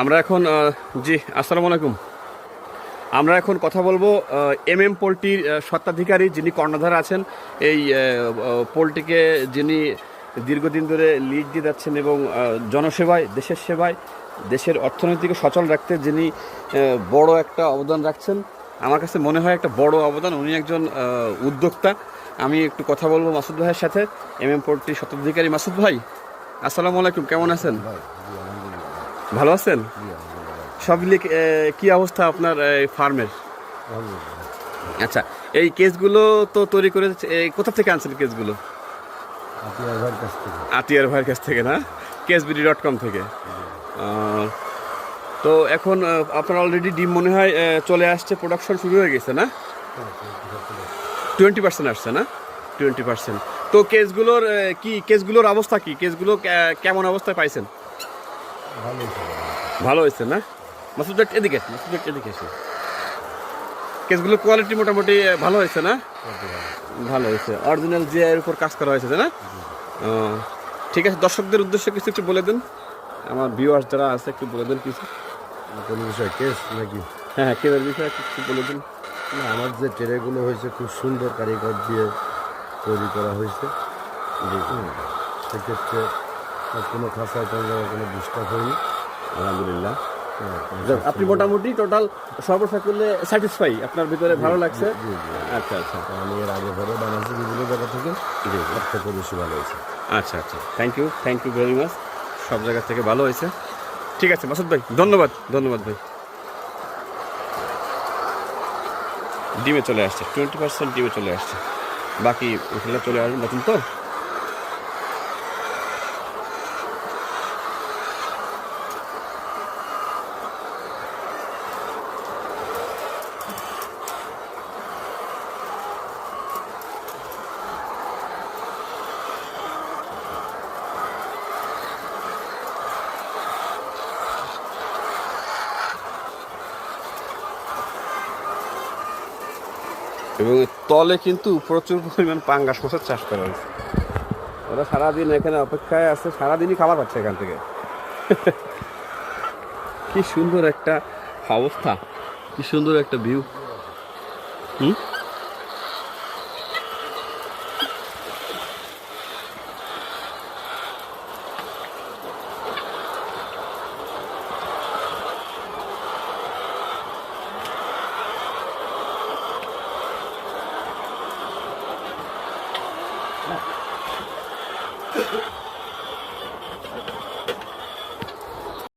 আমরা এখন জি, আসসালামু আলাইকুম। আমরা এখন কথা বলব এম এম পোলট্রির স্বত্বাধিকারী যিনি কর্ণধার আছেন, এই পোলট্রিকে যিনি দীর্ঘদিন ধরে লিড দিয়ে যাচ্ছেন এবং জনসেবায়, দেশের সেবায়, দেশের অর্থনীতিকে সচল রাখতে যিনি বড় একটা অবদান রাখছেন, আমার কাছে মনে হয় একটা বড় অবদান। উনি একজন উদ্যোক্তা। আমি একটু কথা বলব মাসুদ ভাইয়ের সাথে এম এম পোলট্রির স্বত্বাধিকারী মাসুদ ভাই। আসসালামু আলাইকুম, কেমন আছেন? ভালো আছেন? সব কি অবস্থা আপনার ফার্মের? আচ্ছা এই কেসগুলো তো তৈরি করে কোথা থেকে আনছেন কেসগুলো? আতিয়ার ভাইয়ের কাছ থেকে না? কেসবিডি ডট কম থেকে। তো এখন আপনার অলরেডি ডিম মনে হয় চলে আসছে প্রোডাকশন শুরু হয়ে গেছে না? টোয়েন্টি পার্সেন্ট আসছে না? টোয়েন্টি পার্সেন্ট তো কেসগুলোর কি, কেসগুলোর অবস্থা কি? কেসগুলো কেমন অবস্থায় পাইছেন? ভালো হয়েছে না? মাসুদ ভাই, এদিকে মাসুদ ভাই, এদিকে এসে। কেসগুলোর কোয়ালিটি মোটামুটি ভালো হয়েছে না? ভালো হয়েছে। অরিজিনাল যে এর উপর কাজ করা হয়েছে না? ঠিক আছে দর্শকদের উদ্দেশ্যে কিছু একটু বলে দিন। আমার ভিউয়ার্স যারা আছে একটু বলে দিন কিছু। কোনো বিষয় কেস নাকি? হ্যাঁ হ্যাঁ কেসের বিষয়ে একটু বলে দিন। না আমার যে ট্রেগুলো হয়েছে খুব সুন্দর কারিগর দিয়ে তৈরি করা হয়েছে। সেক্ষেত্রে কোনো খাঁচায় কোনো জায়গায় কোনো ডিস্টার্ব হয়নি। আলহামদুলিল্লাহ। হ্যাঁ, আপনি মোটামুটি টোটাল সর্বসাকুল্যে স্যাটিসফাই আপনার ভিতরে ভালো লাগছে। আচ্ছা আচ্ছা। আমি এর আগে ধরে বানাচ্ছি বিভিন্ন জায়গা থেকে থেকে বেশি ভালো হয়েছে। আচ্ছা আচ্ছা। Thank you thank you very much সব জায়গা থেকে ভালো হয়েছে। ঠিক আছে মাসুদ ভাই ধন্যবাদ ধন্যবাদ ভাই। ডিমে চলে আসছে টোয়েন্টি পার্সেন্ট ডিমে চলে আসছে। বাকি ওখানে চলে আসবে নতুন তো? এবং তলে কিন্তু প্রচুর পরিমাণ পাঙ্গাস মাছের চাষ করা হয়েছে। ওরা সারাদিন এখানে অপেক্ষায় আছে, সারাদিনই খাবার পাচ্ছে এখান থেকে। কি সুন্দর একটা অবস্থা, কি সুন্দর একটা ভিউ হুম? Ha ha ha!